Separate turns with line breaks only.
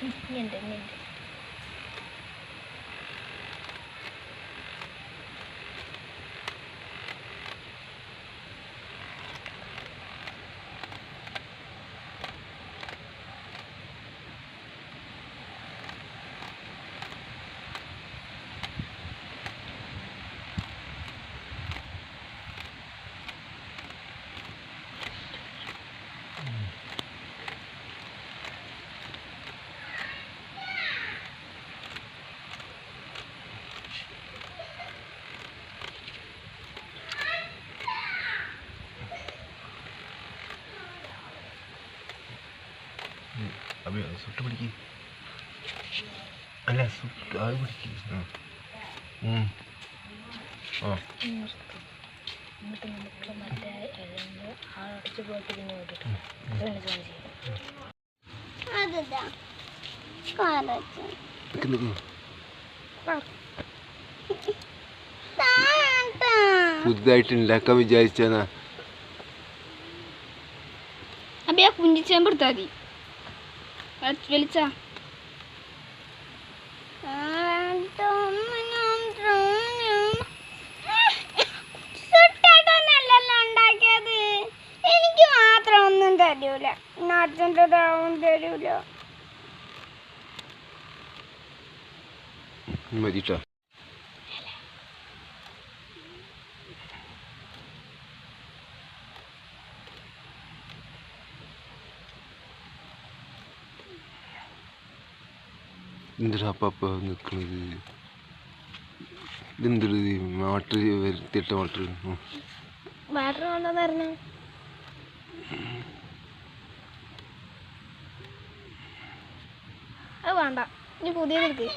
嗯面对面对
അഭി സുട്ട് പിടിക്ക്. അല്ല സുട്ട് അത് പിടിക്ക്. ആ.
എന്നിട്ട് നമുക്ക് മറ്റേ ആളടിച്ച് പോയിട്ട് പിന്നെ
അതാ
പുതുതായിട്ട് ഉണ്ടാക്കാൻ വിചാരിച്ചാ
അപ്പൊ ആ കുഞ്ചിച്ചേമ്പ് മതി.
ഉണ്ടാക്കിയത്. എനിക്ക് മാത്രം ഒന്നും തരൂല. അച്ഛന്റെ തരൂല.
മതിട്ടാ. എന്തിനാ അപ്പ നിൽക്കുന്നത് ഇതെന്തൊരു മോട്ടർ വരുത്തിയിട്ട
വാട്ടർ തരണം. അത് വേണ്ട. ഇനി പുതിയത് എടുക്ക്.